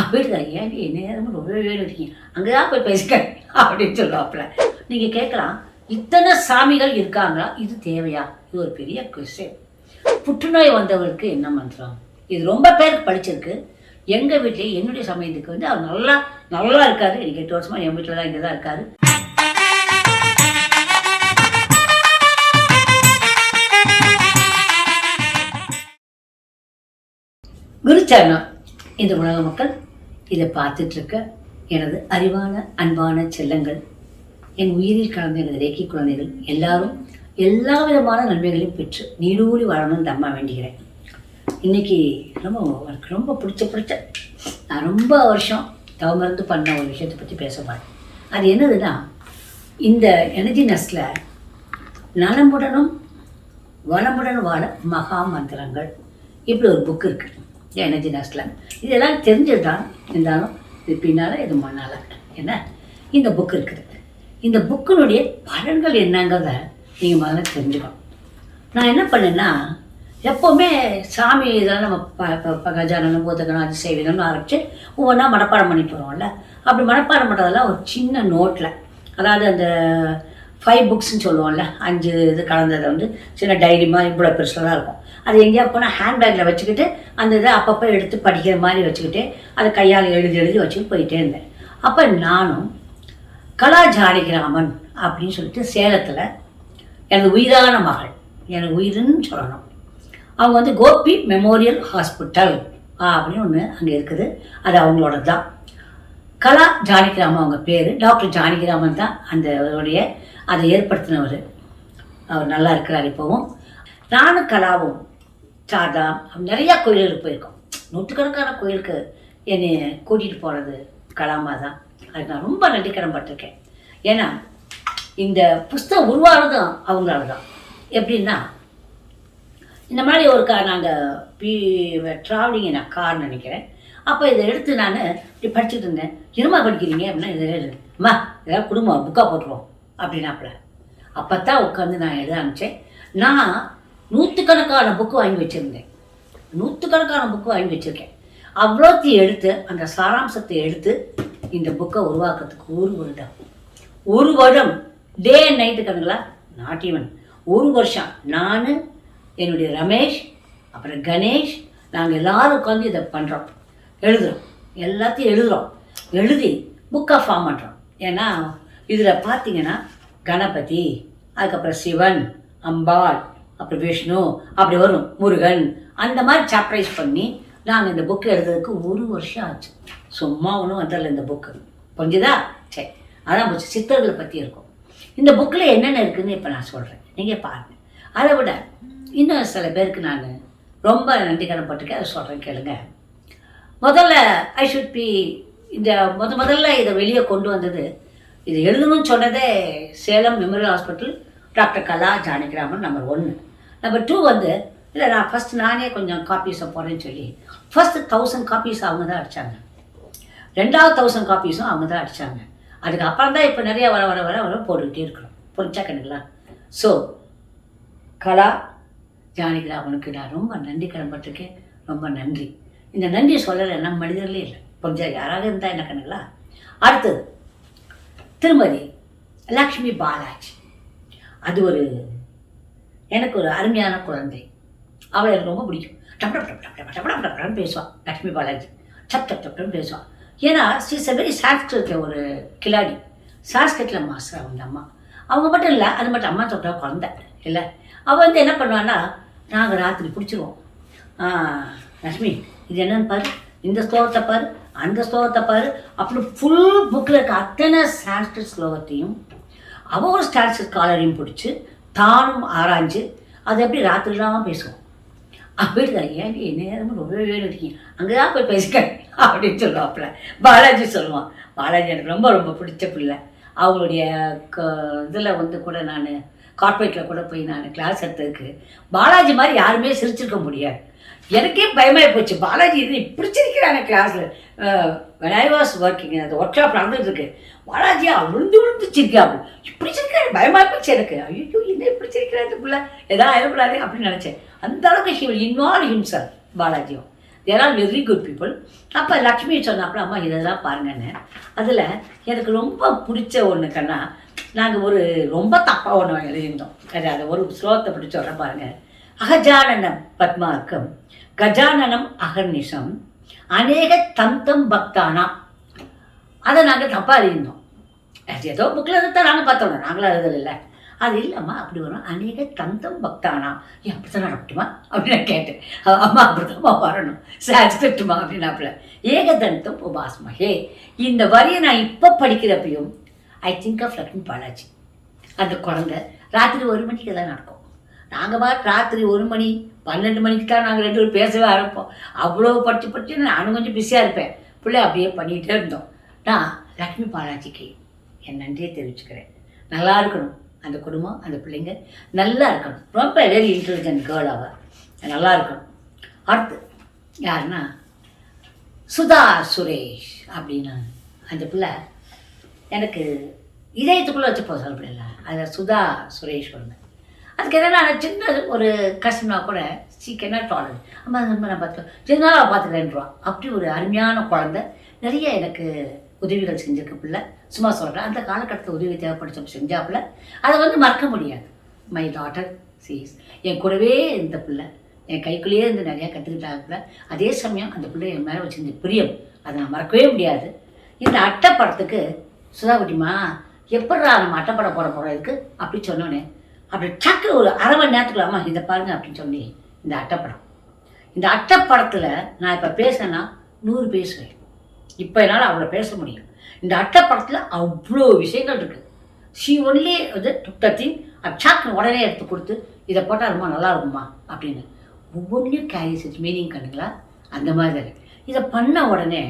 அப்படிதான். ஏன் நீ நேரமும் ரொம்ப வேலை இருக்கீங்க. அங்கே தான் போய் பேசிக்க அப்படின்னு சொல்லுவாப்புல. நீங்கள் கேட்கலாம் இத்தனை சாமிகள் இருக்காங்களா? இது தேவையா? இது ஒரு பெரிய கொஸ்டின் புற்றுநோய் வந்தவருக்கு என்ன பண்ணுறோம் இது ரொம்ப பேருக்கு படிச்சிருக்கு. எங்கள் வீட்டிலே என்னுடைய சமயத்துக்கு வந்து அவர் நல்லா நல்லா இருக்காரு. எனக்கு எட்டு வருஷமாக என் வீட்டில் தான் இங்கே தான் இருக்காரு. குருச்சரணம். இந்த உலக மக்கள் இதை பார்த்துட்ருக்க எனது அறிவான அன்பான செல்லங்கள். என் உயிரில் கலந்த எனது ரேக்கி குழந்தைகள் எல்லாரும் எல்லா விதமான நன்மைகளையும் பெற்று நீடூழி வாழணும்னு அம்மா வேண்டுகிறேன். இன்னைக்கு ரொம்ப எனக்கு ரொம்ப பிடிச்ச பிடிச்ச நான் ரொம்ப வருஷம் தவமருந்து பண்ண ஒரு விஷயத்தை பற்றி பேச போறேன். அது என்னதுன்னா இந்த எனர்ஜி நஸ்டில் நலமுடனும் வளமுடன் வாழ மகா மந்திரங்கள். இப்படி ஒரு புக் இருக்குது எனர்ஜி நஸ்டில் இதெல்லாம் தெரிஞ்சது தான் இருந்தாலும் இது பின்னால் இது முன்னால் என்ன? இந்த புக் இருக்குது. இந்த புக்கினுடைய பலன்கள் என்னங்கிறத நீங்கள் முதல்ல தெரிஞ்சுக்கணும். நான் என்ன பண்ணேன்னா எப்போவுமே சாமி இதெல்லாம் நம்ம ப ப- ப கஜானனம் அது அதிசயவிதம்னு ஆரம்பித்து ஒவ்வொன்றா மனப்பாடம் பண்ணிட்டு வருவோம்ல. அப்படி மனப்பாடம் பண்ணுறதெல்லாம் ஒரு சின்ன நோட்டில் அதாவது அந்த ஃபைவ் புக்ஸ்ன்னு சொல்லுவோம்ல. அஞ்சு இது கலந்ததை வந்து சின்ன டைரி மாதிரி இவ்வளோ பெருசில் தான் இருக்கும். அது எங்கேயா போனால் ஹேண்ட்பேக்கில் வச்சுக்கிட்டு அந்த இதை அப்பப்போ எடுத்து படிக்கிற மாதிரி வச்சுக்கிட்டு அதை கையால் எழுதி எழுதி வச்சுட்டு போயிட்டே இருந்தேன். அப்போ நானும் கலா ஜானகிராமன் அப்படின்னு சொல்லிட்டு சேலத்தில் எனது உயிரான மகள் எனக்கு உயிருன்னு சொல்லணும். அவங்க வந்து கோபி மெமோரியல் ஹாஸ்பிட்டல் அப்படின்னு ஒன்று அங்கே இருக்குது. அது அவங்களோட தான் கலா ஜானகிராமன் அவங்க பேர். டாக்டர் ஜானகிராமன் தான் அந்த அவருடைய அதை ஏற்படுத்தினவர். அவர் நல்லா இருக்கிறார் இப்போவும். நானும் கலாவும் சாதா நிறையா கோயில்களுக்கு போயிருக்கோம். நூற்றுக்கணக்கான கோயிலுக்கு என்னை கூட்டிகிட்டு போகிறது கலாமா தான். அது நான் ரொம்ப நன்றி பட்டிருக்கேன் ஏன்னா இந்த புஸ்தகம் உருவானதும் அவங்களால தான் எப்படின்னா இந்த மாதிரி ஒரு கார் நாங்கள் பி ட்ராவலிங் நான் கார் நினைக்கிறேன். அப்போ இதை எடுத்து நான் இப்படி படிச்சுட்டு இருந்தேன். என்னம்மா படிக்கிறீங்க அப்படின்னா இதை அம்மா இதெல்லாம் குடும்பம் புக்காக போட்டுருவோம் அப்படின்னாப்புல. அப்போ தான் உட்காந்து நான் எழுத ஆரம்பித்தேன் நான் நூற்றுக்கணக்கான புக்கு வாங்கி வச்சுருந்தேன். நூற்றுக்கணக்கான புக்கு வாங்கி வச்சுருக்கேன். அவ்வளோத்தையும் எடுத்து அந்த சாராம்சத்தை எடுத்து இந்த புக்கை உருவாக்குறதுக்கு ஒரு வருடம். ஒரு வருடம். டே அண்ட் நைட்டு கணுங்களா நாட் ஈவன் ஒரு வருஷம். நான் என்னுடைய ரமேஷ் அப்புறம் கணேஷ் நாங்கள் எல்லாரும் உட்காந்து இதை பண்ணுறோம் எழுதுகிறோம் எல்லாத்தையும் எழுதுகிறோம் எழுதி புக்காக ஃபார்ம் பண்ணுறோம் ஏன்னா இதில் பார்த்தீங்கன்னா கணபதி அதுக்கப்புறம் சிவன் அம்பாள் அப்புறம் விஷ்ணு அப்படி வரும் முருகன். அந்த மாதிரி சாப்டரைஸ் பண்ணி நாங்கள் இந்த புக்கு எழுதுறதுக்கு ஒரு வருஷம் ஆச்சு. சும்மா ஒன்றும் வந்துடல இந்த புக்கு புரிஞ்சுதா? சரி. அதான் போச்சு சித்தர்களை பற்றி இருக்கும். இந்த புக்கில் என்னென்ன இருக்குதுன்னு இப்போ நான் சொல்கிறேன் நீங்கள் பாருங்கள் அதை விட இன்னும் சில பேருக்கு நான் ரொம்ப நன்றி கடன்பட்டிருக்கேன் அதை சொல்கிறேன் கேளுங்க. முதல்ல ஐ ஷுட் பி இந்த முத முதல்ல இதை வெளியே கொண்டு வந்தது இது எழுதணும்னு சொன்னதே Salem memorial hospital doctor Kala Janakiraman number ஒன்று நம்பர் டூ வந்து இல்லை நான் ஃபஸ்ட் நானே கொஞ்சம் காப்பீஸை போடுறேன்னு சொல்லி ஃபஸ்ட்டு தௌசண்ட் காப்பீஸ் அவங்க தான் அடித்தாங்க ரெண்டாவது தௌசண்ட் காப்பீஸும் அவங்க தான் அடித்தாங்க அதுக்கப்புறம் தான் இப்போ நிறைய வர வர வர வர போட்டுக்கிட்டே இருக்கிறோம். புரிஞ்சா கண்ணுங்களா? ஸோ கலா ஜானகிராமனுக்கு நான் ரொம்ப நன்றி கிளம்பட்டுருக்கேன் ரொம்ப நன்றி. இந்த நன்றி சொல்லலை நம்ம மனிதர்களே இல்லை. புரிஞ்சா? யாராவது இருந்தால் என்ன கண்ணுங்களா? அடுத்தது திருமதி லக்ஷ்மி பாலாஜி. அது ஒரு எனக்கு ஒரு அருமையான குழந்தை. அவளை எனக்கு ரொம்ப பிடிக்கும். டப் டப் டப் டப் டப் டப் டப் பேசுவாள் பாலாஜி. டப் டப் டப்னு பேசுவாள் ஏன்னா சீஸ் அ வெரி சான்ஸ்கிருத்தில் ஒரு கிலாடி சான்ஸ்கிருத்தில் மாஸ்டர் அவங்க அம்மா. அவங்க மட்டும் இல்லை அது மட்டும் அம்மா சொல்கிறா குழந்த. இல்லை? அவள் வந்து என்ன பண்ணுவான்னா நாங்கள் ராத்திரி பிடிச்சிருவோம் லட்சுமி இது என்னன்னு பாரு. இந்த ஸ்லோகத்தை பாரு அந்த ஸ்லோகத்தை பாரு. அப்படி ஃபுல் புக்கில் இருக்க அத்தனை சான்ஸ்கிரிட் ஸ்லோகத்தையும் அவள் ஒரு சான்ஸ்கிரிட் காலரையும் பிடிச்சி தானும் ஆராய்ஞ்சு அதை எப்படி ராத்திரிலாம் பேசுவோம். அப்படிதான். ஏன் நீ நேரமும் ரொம்ப வேலை இருக்கீங்க. அங்கே தான் போய் பேசிக்க அப்படின்னு சொல்லுவாப்புல. பாலாஜி சொல்லுவான். பாலாஜி எனக்கு ரொம்ப ரொம்ப பிடிச்ச பிள்ளை. அவங்களுடைய க இதில் வந்து கூட நான் கார்ப்பரேட்டில் கூட போய் நான் கிளாஸ் எடுத்ததுக்கு பாலாஜி மாதிரி யாருமே சிரிச்சிருக்க முடியாது. எனக்கே பயமாகி போச்சு. பாலாஜி இது இப்படி சிரிக்கிறாங்க கிளாஸில் when I was ஒர்க்கிங் அந்த ஒர்க் ஷாப் நடந்துட்டு இருக்கு. பாலாஜியா விழுந்து விழுந்து சிரிக்காமல் இப்படி சிரிக்கிறாரு பயமாக போச்சு எனக்கு. ஐயோ என்ன இப்படி சிரிக்கிறாரு பிள்ளை. எதாவது ஆயிடக்கூடாது அப்படின்னு நினச்சேன். அந்த அளவுக்கு he will involve himself பாலாஜியும் there are very good people அப்போ லக்ஷ்மி சொன்னாப்புல அம்மா இதெல்லாம் பாருங்கன்னு. அதில் எனக்கு ரொம்ப பிடிச்ச ஒன்று கண்ணா நாங்கள் ஒரு ரொம்ப தப்பாக ஒன்று எழுதியிருந்தோம். அது ஒரு ஸ்லோகத்தை பிடிச்ச உடனே பாருங்க. அகஜானனம் பத்மார்க்கம் கஜானனம் அகர்நிஷம். அநேக தந்தம் பக்தானாம் அதை நாங்கள் தப்பாக அறிந்தோம். ஏதோ புக்கில் இருந்தால் நாங்கள் பார்த்தோம் நாங்களும் எழுதல அது இல்லைம்மா அப்படி வரும் அநேக தந்தம் பக்தானா? ஏன் அப்படி தான் நடக்கட்டுமா அப்படின்னு நான் கேட்டேன். அம்மா அப்படிதாம்மா வரணும். சாஸ்திரட்டுமா அப்படின்னாப்புல. ஏகதந்தம் உபாஸ்மஹே இந்த வரியை நான் இப்போ படிக்கிறப்பையும் I think of Lakshmi Balaji அந்த குழந்தை ராத்திரி ஒரு மணிக்கு தான் நடக்கும். நாங்கள் பா ராத்திரி ஒரு மணி பன்னெண்டு மணிக்கு தான் நாங்கள் ரெண்டு பேரும் பேசவே ஆரம்பிப்போம். அவ்வளோ படித்து படித்து நானும் கொஞ்சம் பிஸியாக இருப்பேன். பிள்ளை அப்படியே பண்ணிகிட்டே இருந்தோம். நான் லக்ஷ்மி பாலாஜிக்கு என் நன்றியை தெரிவிச்சுக்கிறேன். நல்லா இருக்கணும் அந்த குடும்பம் அந்த பிள்ளைங்க நல்லா இருக்கணும். ரொம்ப வெரி இன்டெலிஜென்ட் கேர்ள் அவ. நல்லா இருக்கணும். அடுத்து யாருன்னா சுதா சுரேஷ் அப்படின்னு அந்த பிள்ளை எனக்கு இதயத்துக்குள்ளே வச்சுப்போம் சொல்ல சொல்லப்படல அதில் சுதா சுரேஷ் ஒன்று அதுக்கு எதனால் சின்ன ஒரு கஷ்டம்னா கூட சீக்கிரம்னா டாலர் அம்மா அந்த நான் பார்த்துக்கோ சின்ன நாளாக பார்த்துக்கிறேன்றான். அப்படி ஒரு அருமையான குழந்தை. நிறைய எனக்கு உதவிகள் செஞ்சிருக்க பிள்ளை. சும்மா சொல்கிறேன் அந்த காலகட்டத்தில் உதவி தேவைப்படுத்த செஞ்சாப்புல. அதை வந்து மறக்க முடியாது. மை டாட்டர் சீஸ் என் கூடவே இந்த பிள்ளை. என் கைக்குள்ளேயே இருந்து நிறையா கற்றுக்கிட்டாப்புல அதே சமயம் அந்த பிள்ளை என் மேலே வச்சிருந்த பிரியம். அதை நான் மறக்கவே முடியாது. இந்த அட்டை படத்துக்கு சுதாகுட்டிமா எப்படா நம்ம அட்டைப்படம் போட போகிறதுக்கு அப்படி சொன்னோன்னே அப்படி டக்கு ஒரு அரை மணி நேரத்துக்குள்ள அம்மா இதை பாருங்க அப்படின்னு சொன்னி இந்த அட்டைப்படம். இந்த அட்டைப்படத்தில் நான் இப்போ பேசினா நூறு பேசுவேன். இப்போ என்னால் அவ்வளோ பேச முடியும் இந்த அட்டைப்படத்தில் அவ்வளோ விஷயங்கள் இருக்குது ஷீ ஒன்லி வந்து துட்டத்தின் அச்சாக்கு உடனே எடுத்து கொடுத்து இதை போட்டால் ரொம்ப நல்லா இருக்குமா அப்படின்னு. ஒவ்வொன்றையும் கேரிஸ் இட்ஸ் மீனிங் கண்டுங்களா? அந்த மாதிரி தான் இதை பண்ண உடனே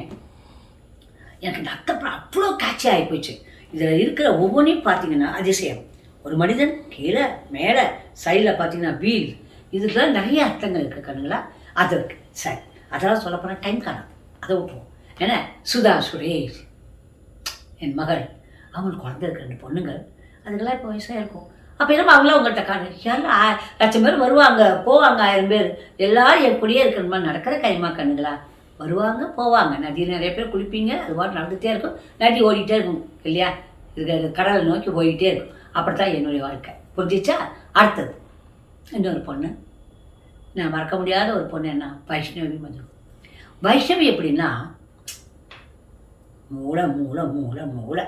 எனக்கு இந்த அட்டைப்படம் அவ்வளோ கேட்சி ஆகி போயிடுச்சு இதில் இருக்கிற ஒவ்வொன்றையும் பார்த்தீங்கன்னா அதிசயம். ஒரு மனிதன் கீழே மேலே சைடில் பார்த்தீங்கன்னா வீல் இதுக்கெல்லாம் நிறைய அர்த்தங்கள் இருக்குது கண்ணுங்களா? அது இருக்குது சரி. அதெல்லாம் சொல்லப்போனால் டைம் காணாது. அதை விட்டுருவோம். ஏன்னா சுதா சுரேஷ் என் மகள் அவங்களுக்கு குழந்தை இருக்கு ரெண்டு பொண்ணுங்கள் அதுக்கெல்லாம் இப்போ வயசாக இருக்கும். அப்போ என்ன அவங்களாம் உங்கள்கிட்ட காணு. யாரும் லட்சம் பேர் வருவாங்க போவாங்க ஆயிரம் பேர். எல்லாரும் என் இருக்கிற இருக்கணுமா நடக்கிற கைமா கண்ணுங்களா? வருவாங்க போவாங்க. நதியில் நிறைய பேர் குளிப்பீங்க. அதுபாட்டு நடந்துகிட்டே இருக்கும். நதி ஓடிட்டே இருக்கும் இல்லையா? இது கடலை நோக்கி போயிட்டே இருக்கும். அப்படித்தான் என்னுடைய வாழ்க்கை. புரிஞ்சிச்சா? அடுத்தது. இன்னொரு பொண்ணு. நான் மறக்க முடியாத ஒரு பொண்ணு என்ன? வைஷ்ணவி மது வைஷ்ணவி எப்படின்னா மூளை மூளை மூளை மூளை.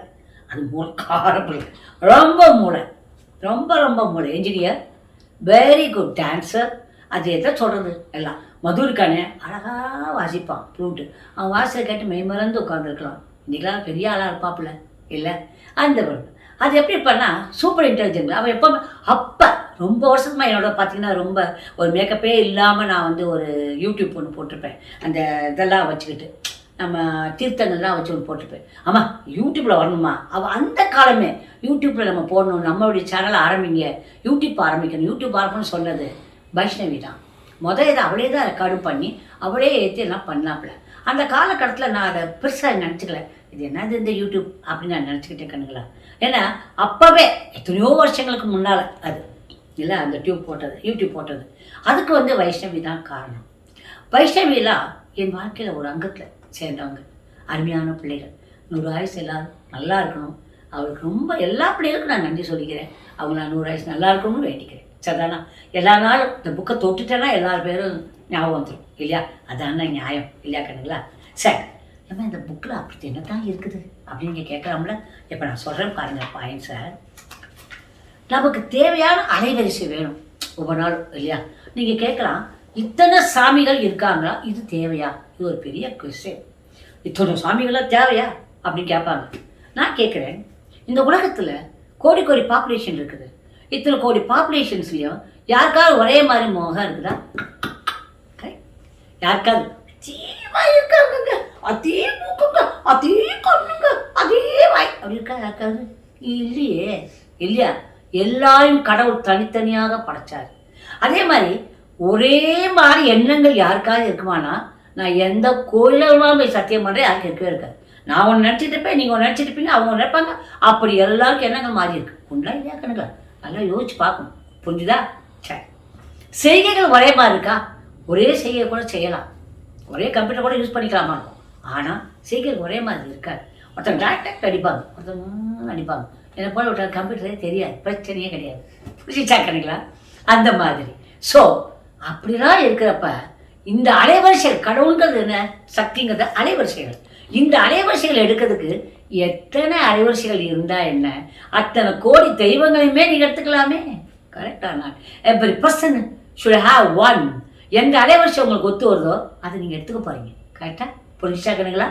அது மூளை காரப்பிள்ளை ரொம்ப மூளை. ரொம்ப ரொம்ப மூளை. என்ஜினியர் வெரி குட் டான்ஸர் அது எதை சொல்கிறது எல்லாம். மதுருக்கானே அழகாக வாசிப்பான் ஃப்ளூட்டு அவன் வாசியை கேட்டு மெய்மறந்து உட்காந்துருக்கலாம் இன்றைக்கெலாம் பெரிய ஆளாக இருப்பாப்புல. இல்லை? அந்த பொண்ணு. அது எப்படி பண்ணால் சூப்பர் இன்டெலிஜென்ட் அவன் எப்போ அப்போ ரொம்ப வருஷமா என்னோட பார்த்தீங்கன்னா ரொம்ப ஒரு மேக்கப்பே இல்லாமல் நான் வந்து ஒரு யூடியூப் ஒன்று போட்டிருப்பேன். அந்த இதெல்லாம் வச்சுக்கிட்டு நம்ம தீர்த்தங்கள்லாம் வச்சு ஒன்று போட்டிருப்பேன். ஆமாம் யூடியூப்பில் வரணுமா? அவள் அந்த காலமே யூடியூப்பில் நம்ம போடணும் நம்மளுடைய சேனலை ஆரம்பிங்க. யூடியூப் ஆரம்பிக்கணும். யூடியூப் ஆரம்பிக்கணும்னு சொன்னது வைஷ்ணவி தான். முதல் இதை அவளே தான் ரெக்கார்டு பண்ணி அவளே ஏற்றி எல்லாம் பண்ணாப்புல. அந்த காலகட்டத்தில் நான் அதை பெருசாக நினச்சிக்கல. இது என்னது இந்த யூடியூப் அப்படின்னு நான் நினச்சிக்கிட்டேன் கண்ணுங்களா? ஏன்னா அப்போவே எத்தனையோ வருஷங்களுக்கு முன்னால் அது. இல்லை அந்த டியூப் போட்டது யூடியூப் போட்டது. அதுக்கு வந்து வைஷ்ணவி தான் காரணம். வைஷ்ணவிலாம் என் வாழ்க்கையில் ஒரு அங்கத்தில் சேர்ந்தவங்க. அருமையான பிள்ளைகள். நூறு ஆயுசு எல்லாரும் நல்லா இருக்கணும். அவளுக்கு ரொம்ப எல்லா பிள்ளைகளுக்கும் நான் நன்றி சொல்லிக்கிறேன். அவங்க நான் நூறு ஆயுசு நல்லா இருக்கணும்னு வேண்டிக்கிறேன். சரிதானா? எல்லா நாளும் இந்த புக்கை தொட்டுட்டேன்னா எல்லா பேரும் ஞாபகம் வந்துடும் இல்லையா? அதான நியாயம். இல்லையா கண்ணுங்களா? சரி. நம்ம இந்த புக்கில் அப்படி என்ன தான் இருக்குது. அப்படின்னு நீங்கள் கேட்கலாம்ல இப்போ நான் சொல்கிறேன் பாருங்கள் பாயிண்ட் சார் நமக்கு தேவையான அலைவரிசை வேணும். ஒவ்வொரு நாளும் இல்லையா? நீங்கள் கேட்கலாம் இத்தனை சாமிகள் இருக்காங்களா? இது தேவையா? இது ஒரு பெரிய கொஸ்டின் இத்தனை சாமிகளாக தேவையா? அப்படின்னு கேட்பாங்க. நான் கேட்குறேன் இந்த உலகத்தில் கோடி கோடி பாப்புலேஷன் இருக்குது. இத்தனை கோடி பாப்புலேஷன்ஸ்லையும் யாருக்காவது ஒரே மாதிரி முகம் இருக்குதா? யாருக்காவது? இருக்காங்க அதே மூக்குங்க அதே கண்ணுங்க அதே வாய். அப்படி இருக்கா இல்லையே இல்லையா? எல்லாரையும் கடவுள் தனித்தனியாக படைச்சார். அதே மாதிரி ஒரே மாதிரி எண்ணங்கள் யாருக்காவது இருக்குமானா நான் எந்த கோயிலும் போய் சத்தியம் பண்ணுறேன் யாருக்கு இருக்கவே இருக்காது. நான் ஒன்று நினச்சிட்டு இருப்பேன் நீங்கள் ஒன்று நினச்சிட்டு இருப்பீங்க அவங்க ஒன்று நினைப்பாங்க. அப்படி எல்லாருக்கும் எண்ணங்கள் மாறி இருக்கு. உண்டா இல்லையா கணக்கா? நல்லா யோசிச்சு பார்க்கணும். புரிஞ்சுதா? சரி. செய்கைகள் ஒரே மாதிரி இருக்கா? ஒரே செய்கை கூட செய்யலாம். ஒரே கம்ப்யூட்டர் கூட யூஸ் பண்ணிக்கலாமா? ஆனால் சீக்கிரம் ஒரே மாதிரி இருக்காது. ஒருத்தன் டேக் அடிப்பாங்க ஒருத்தன் அடிப்பாங்க என்னை போல ஒருத்தர் கம்ப்யூட்டரே தெரியாது. பிரச்சனையே கிடையாது. புரிஞ்சுச்சா கணங்களா அந்த மாதிரி. ஸோ அப்படிலாம் இருக்கிறப்ப இந்த அலைவரிசைகள் கடவுள்கிறது என்ன? சக்திங்கிறது அலைவரிசைகள். இந்த அலைவரிசைகள் எடுக்கிறதுக்கு எத்தனை அலைவரிசைகள் இருந்தால் என்ன? அத்தனை கோடி தெய்வங்களையுமே நீங்கள் எடுத்துக்கலாமே. கரெக்டாக நான்? Every person should have one எந்த அலைவரிசை உங்களுக்கு ஒத்து வருதோ அதை நீங்கள் எடுத்துக்க போறீங்க. கரெக்டாக புரிஞ்சா கணுங்களா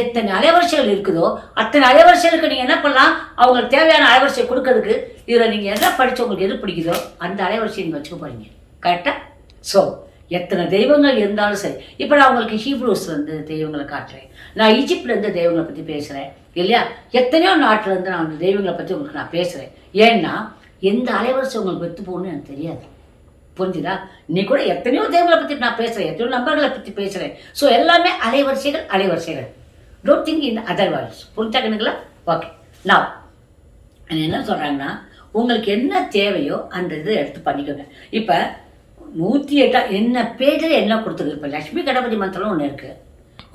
எத்தனை அலைவரிசைகள் இருக்குதோ அத்தனை அலைவரிசைகளுக்கு நீங்கள் என்ன பண்ணலாம்? அவங்களுக்கு தேவையான அலைவரிசை கொடுக்கறதுக்கு இதில் நீங்கள் என்ன படித்து உங்களுக்கு எது பிடிக்குதோ அந்த அலைவரிசையை நீங்கள் வச்சுக்க போகிறீங்க கரெக்டாக ஸோ எத்தனை தெய்வங்கள் இருந்தாலும் சரி. இப்போ நான் உங்களுக்கு ஹீப்ரூஸ் வந்து தெய்வங்களை காட்டுறேன். நான் ஈஜிப்ட்லேருந்து தெய்வங்களை பற்றி பேசுகிறேன் இல்லையா? எத்தனையோ நாட்டிலேருந்து நான் அந்த தெய்வங்களை பற்றி உங்களுக்கு நான் பேசுகிறேன் ஏன்னா எந்த அலைவரிசை உங்களுக்கு வெத்து போகணும்னு எனக்கு தெரியாது. புரிஞ்சுதா? நீ கூட எத்தனையோ தெய்வங்களை பற்றி நான் பேசுகிறேன் எத்தனையோ நம்பர்களை பற்றி பேசுகிறேன் ஸோ எல்லாமே அலைவரிசைகள் அலைவரிசைகள் டோன்ட் திங்க் இன் அதர்வைஸ் புரிஞ்சா கணக்குங்களா ஓகே நான் என்ன சொல்கிறாங்கன்னா உங்களுக்கு என்ன தேவையோ அந்த இதை எடுத்து பண்ணிக்கோங்க. இப்போ நூற்றி எட்டா என்ன பேஜில் என்ன கொடுத்துருக்கு? இப்போ லக்ஷ்மி கணபதி மந்திரம் ஒன்று இருக்குது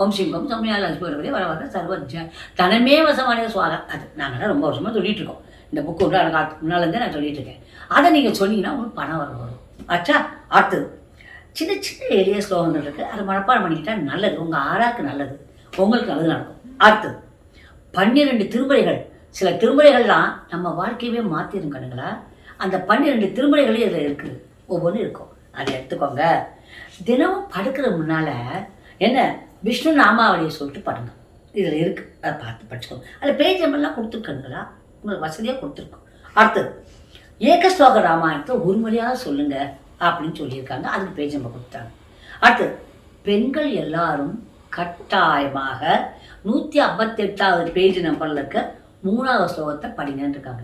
ஓம் சிங்கம் சௌமியா லட்சுமி கணபதி வர வர சர்வஜ தனமே வசமான சுவாகம் அது நாங்கள்லாம் ரொம்ப வருஷமாக சொல்லிட்டு இருக்கோம். இந்த புக்கு விட்டு எனக்கு முன்னாலேருந்தே நான் சொல்லிட்டு இருக்கேன். அதை நீங்கள் சொன்னீங்கன்னா உங்களுக்கு பணம் வரும் வரும். ஆச்சா அடுத்தது சின்ன சின்ன எளிய ஸ்லோகங்கள் இருக்குது அதை மனப்பாடம் பண்ணிக்கிட்டா நல்லது. உங்கள் ஆறாக்கு நல்லது. உங்களுக்கு நல்லது நடக்கும். அடுத்தது பன்னிரெண்டு திருமுறைகள். சில திருமுறைகள்லாம் நம்ம வாழ்க்கையவே மாற்றிடும் கண்ணுங்களா? அந்த பன்னிரெண்டு திருமுறைகளே இதில் இருக்குது ஒவ்வொன்றும் இருக்கும். அதை எடுத்துக்கோங்க. தினமும் படுக்கிற முன்னால் என்ன? விஷ்ணு நாமாவளியை சொல்லிட்டு படுங்க. இதில் இருக்குது அதை பார்த்து படிச்சுக்கோங்க. அதில் பேஜ் நம்பர்லாம் கொடுத்துருக்கணுங்களா உங்களுக்கு வசதியாக கொடுத்துருக்கோம். அடுத்தது ஏகஸ்லோக ராமாயணத்தை ஒருமுறையாக சொல்லுங்க அப்படின்னு சொல்லியிருக்காங்க. அதுக்கு பேஜ் நம்ம கொடுத்தாங்க அடுத்து பெண்கள் எல்லாரும் கட்டாயமாக நூற்றி ஐம்பத்தெட்டாவது பேஜ் நம்பரில் இருக்க மூணாவது ஸ்லோகத்தை படிங்கன்னு இருக்காங்க.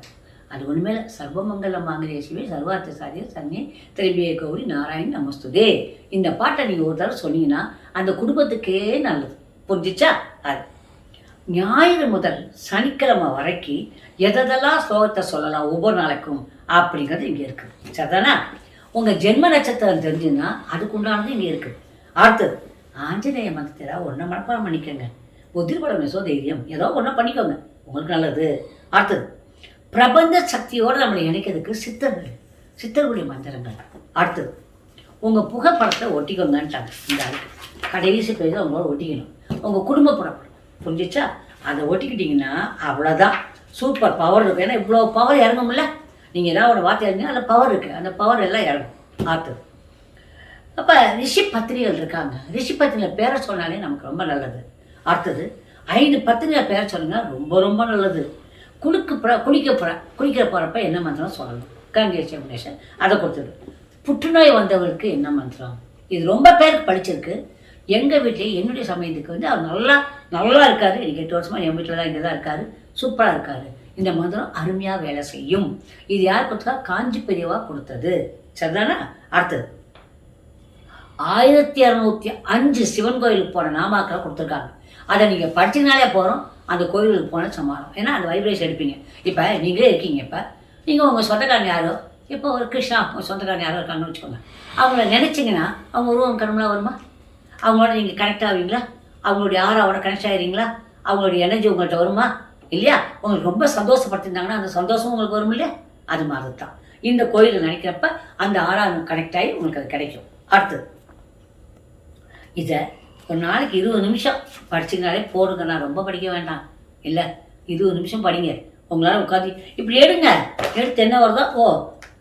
அது ஒன்றுமே சர்வமங்கல மாங்கரிய சிவே சர்வார்த்த சாரிய சன்னே கௌரி நாராயண் நமஸ்துதே. இந்த பாட்டை நீங்கள் ஒரு தடவை சொன்னீங்கன்னா அந்த குடும்பத்துக்கே நல்லது. புரிஞ்சிச்சா? அது. ஞாயிறு முதல் சனிக்கிழமை வரைக்கும் எதெல்லாம் ஸ்லோகத்தை சொல்லலாம் ஒவ்வொரு நாளைக்கும்? அப்படிங்கிறது இங்கே இருக்குது சரிதானா? உங்கள் ஜென்ம நட்சத்திரம் தெரிஞ்சுன்னா அதுக்குண்டானது இங்கே இருக்குது அடுத்தது ஆஞ்சநேய மந்திரத்தை ஒன்றை மனப்பாடம் பண்ணிக்கோங்க. உதிர்படம் மெசோ தைரியம் ஏதோ ஒன்றை பண்ணிக்கோங்க. உங்களுக்கு நல்லது. அடுத்தது பிரபஞ்ச சக்தியோடு நம்மளை இணைக்கிறதுக்கு சித்தர்கள் சித்தர்களுடைய மந்திரங்கள். அடுத்தது உங்கள் புகைப்படத்தை ஒட்டிக்கோங்கன்ட்டாங்க. இந்த ஆளுக்கு. கடைசி பேர் அவங்களோட ஒட்டிக்கணும். உங்கள் குடும்ப படம் புரிஞ்சிச்சா? அதை ஒட்டிக்கிட்டிங்கன்னா அவ்வளோதான் சூப்பர் பவர் இருக்குது ஏன்னா இவ்வளோ பவர் இறங்கும்ல நீங்கள் ஏதாவது ஒரு வார்த்தை எழுதினா அதில் பவர் இருக்குது அந்த பவர் எல்லாம் இறங்கும். அடுத்தது அப்போ ரிஷி பத்திரிகள் இருக்காங்க. ரிஷி பத்திரிகள் பேரை சொன்னாலே நமக்கு ரொம்ப நல்லது. அடுத்தது ஐந்து பத்திரிகை பேரை சொன்னீங்கன்னா ரொம்ப ரொம்ப நல்லது. குளிக்க போகிற குளிக்க போகிற குளிக்கிற போகிறப்ப என்ன மந்திரம் சொல்லணும்? கங்கேஷ் கணேசன் அதை கொடுத்துரு. புற்றுநோய் வந்தவருக்கு என்ன மந்திரம்? இது ரொம்ப பேருக்கு படிச்சிருக்கு. எங்கள் வீட்டிலே என்னுடைய சமயத்துக்கு வந்து அவர் நல்லா நல்லா இருக்காரு. எனக்கு எட்டு வருஷமாக என் வீட்டில் தான் இங்கே தான் இருக்கார். சூப்பராக இருக்காரு. இந்த மந்திரம் அருமையாக வேலை செய்யும். இது யார் கொடுத்தா? காஞ்சி பெரியவா கொடுத்தது. சரிதானா? அடுத்தது. ஆயிரத்தி இரநூத்தி அஞ்சு சிவன் கோயிலுக்கு போன நாமாக்களை கொடுத்துருக்காங்க. அதை நீங்கள் படிச்சிங்கனாலே போகிறோம் அந்த கோயிலுக்கு போன சமாளம் ஏன்னா அந்த வைப்ரேஷன் எடுப்பீங்க. இப்போ நீங்களே இருக்கீங்க இப்போ. நீங்கள் உங்கள் சொந்தக்காரங்க யாரோ? இப்போ ஒரு கிருஷ்ணா உங்கள் சொந்தக்காரங்க யாரோ இருக்காங்கன்னு வச்சுக்கோங்க. அவங்கள நினச்சிங்கன்னா அவங்க உருவம் கனவுலாம் வருமா? அவங்களோட நீங்கள் கனெக்ட் ஆவீங்களா? அவங்களுடைய ஆறாவோட கனெக்ட் ஆகிறீங்களா அவங்களுடைய எனர்ஜி உங்கள்கிட்ட வருமா? இல்லையா? உங்களுக்கு ரொம்ப சந்தோஷப்படுத்திருந்தாங்கன்னா அந்த சந்தோஷம் உங்களுக்கு வரும் இல்லையா? அது மாதிரி தான் இந்த கோயிலில் நினைக்கிறப்ப அந்த ஆறாவது கனெக்ட் ஆகி உங்களுக்கு அது கிடைக்கும். அடுத்தது இதை ஒரு நாளைக்கு இருபது நிமிஷம் படிச்சிங்கனாலே போடுங்க. நான் ரொம்ப படிக்க வேண்டாம். இல்லை இருபது நிமிஷம் படிங்க. உங்களால் உட்காந்து இப்படி எடுங்க. எடுத்து என்ன வருதோ ஓ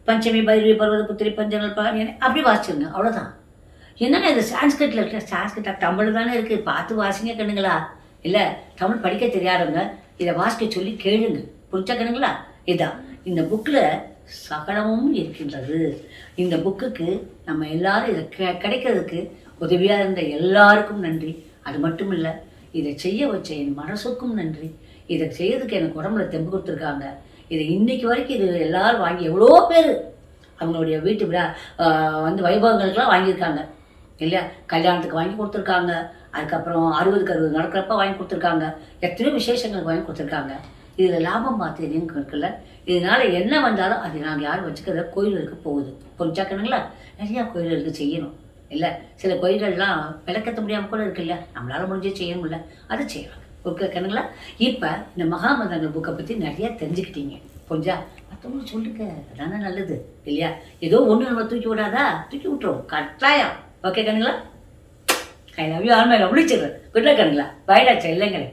பஞ்சமி பைரவி பர்வத புத்திரி பஞ்சங்கள் பாணி அப்படி வாசிச்சுருங்க. அவ்வளோதான் என்னென்ன இது? சான்ஸ்கிரிட்டில் இருக்க சான்ஸ்கிரிட் தமிழ் தானே இருக்குது பார்த்து வாசிங்க கண்ணுங்களா? இல்லை தமிழ் படிக்க தெரியாதவங்க இதை வாசிக்க சொல்லி கேளுங்க. புரிச்சக்கணுங்களா இதான் இந்த புக்கில் சகலமும் இருக்கின்றது. இந்த புக்குக்கு நம்ம எல்லாரும் இதை கெ- கிடைக்கிறதுக்கு உதவியாக இருந்த எல்லாருக்கும் நன்றி. அது மட்டும் இல்லை இதை செய்ய வச்ச என் மனசுக்கும் நன்றி. இதை செய்யறதுக்கு எனக்கு உடம்புல தெம்பு கொடுத்துருக்காங்க. இதை இன்னைக்கு வரைக்கும் இது எல்லாரும் வாங்கி எவ்வளோ பேர் அவங்களுடைய வீட்டு விழா வந்து வைபவங்களுக்கெல்லாம் வாங்கியிருக்காங்க. இல்லையா? கல்யாணத்துக்கு வாங்கி கொடுத்துருக்காங்க. அதுக்கப்புறம் அறுபதுக்கு அறுபது நடக்கிறப்ப வாங்கி கொடுத்துருக்காங்க. எத்தனையோ விசேஷங்களுக்கு வாங்கி கொடுத்துருக்காங்க. இதில் லாபம் பார்த்து எதுவும் இருக்குல்ல இதனால என்ன வந்தாலும் அது நாங்கள் யாரும் வச்சுக்கிறத கோயில்களுக்கு போகுது. புரிஞ்சாக்கணுங்களா நிறையா கோயில்களுக்கு செய்யணும். இல்லை சில கோயில்கள்லாம் விளக்கத்த முடியாமல் கூட இருக்குல்ல. நம்மளால் முடிஞ்சே செய்ய முடியல. அதை செய்யலாம். ஓகேக்கணுங்களா இப்போ இந்த மகாமந்திரங்கள் புக்கை பற்றி நிறையா தெரிஞ்சுக்கிட்டீங்க. புரிஞ்சா? மற்றவங்களுக்கு சொல்லுங்க. அதானே நல்லது. இல்லையா? ஏதோ ஒன்று நம்ம தூக்கி விடாதா? தூக்கி விட்டுரும். கட்டாயம். Okay கண்ணுங்களா I love you all my love முடிச்சிடுறேன் குட் லக் கண்ணுங்களா பைடாச்சா இல்லைங்களே?